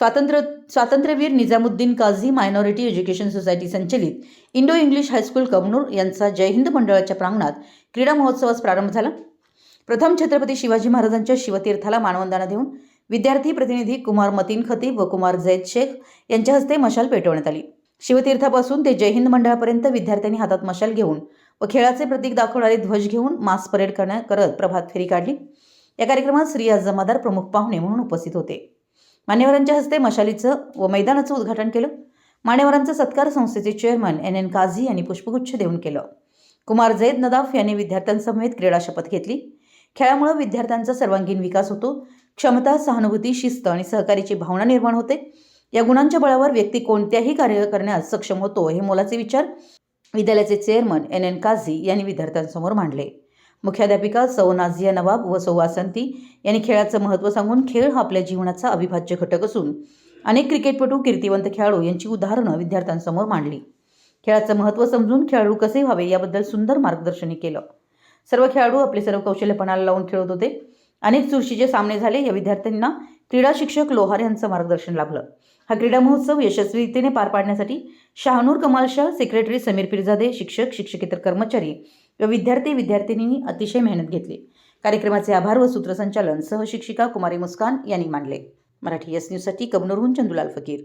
स्वातंत्र्य स्वातंत्र्यवीर Nizamuddin Kazi minority education society संचलित Indo English high school Kabnoor यांचा जय हिंद मंडळाच्या प्रांगणात क्रीडा महोत्सवास प्रारंभ झाला. प्रथम छत्रपती शिवाजी महाराजांच्या शिवतीर्थाला मानवंदना देऊन विद्यार्थी प्रतिनिधी कुमार मतीन खतीब व कुमार जैद शेख यांच्या हस्ते मशाल पेटवण्यात आली. शिवतीर्थापासून ते जय हिंद मंडळापर्यंत विद्यार्थ्यांनी हातात मशाल घेऊन व खेळाचे प्रतीक दाखवणारे ध्वज घेऊन मास परेड करण्या करत प्रभात फेरी काढली. या कार्यक्रमात श्री जमादार प्रमुख पाहुणे म्हणून उपस्थित होते. मान्यवरांच्या हस्ते मशालीचं व मैदानाचं उद्घाटन केलं. मान्यवरांचं सत्कार संस्थेचे चेअरमन एन एन काझी यांनी पुष्पगुच्छ देऊन केलं. कुमार जैद नदाफ यांनी विद्यार्थ्यांसमवेत क्रीडा शपथ घेतली. खेळामुळे विद्यार्थ्यांचा सर्वांगीण विकास होतो. क्षमता सहानुभूती शिस्त आणि सहकार्याची भावना निर्माण होते. या गुणांच्या बळावर व्यक्ती कोणत्याही कार्य करण्यास सक्षम होतो हे मोलाचे विचार विद्यालयाचे चेअरमन एन एन काझी यांनी विद्यार्थ्यांसमोर मांडले. मुख्याध्यापिका सौ नाझिया नवाब व सौ वासंती यांनी खेळाचं महत्त्व सांगून खेळ हा आपल्या जीवनाचा अविभाज्य घटक असून अनेक क्रिकेटपटू कीर्तिवंत खेळाडू यांची उदाहरणं विद्यार्थ्यांसमोर मांडली. खेळाचं महत्त्व समजून खेळाडू कसे व्हावे याबद्दल सुंदर मार्गदर्शनही केलं. सर्व खेळाडू आपले सर्व कौशल्यपणाला लावून खेळत होते. अनेक चुरशीचे सामने झाले. या विद्यार्थ्यांना क्रीडा शिक्षक लोहार यांचं मार्गदर्शन लाभलं. हा क्रीडा महोत्सव यशस्वीतेने पार पाडण्यासाठी शहानूर कमाल शाह सेक्रेटरी समीर पिरजादे शिक्षक शिक्षकेतर कर्मचारी व विद्यार्थी विद्यार्थिनींनी अतिशय मेहनत घेतली. कार्यक्रमाचे आभार व सूत्रसंचालन सहशिक्षिका कुमारी मुस्कान यांनी मांडले. मराठी एस न्यूजसाठी कबनूरहून चंदुलाल फकीर.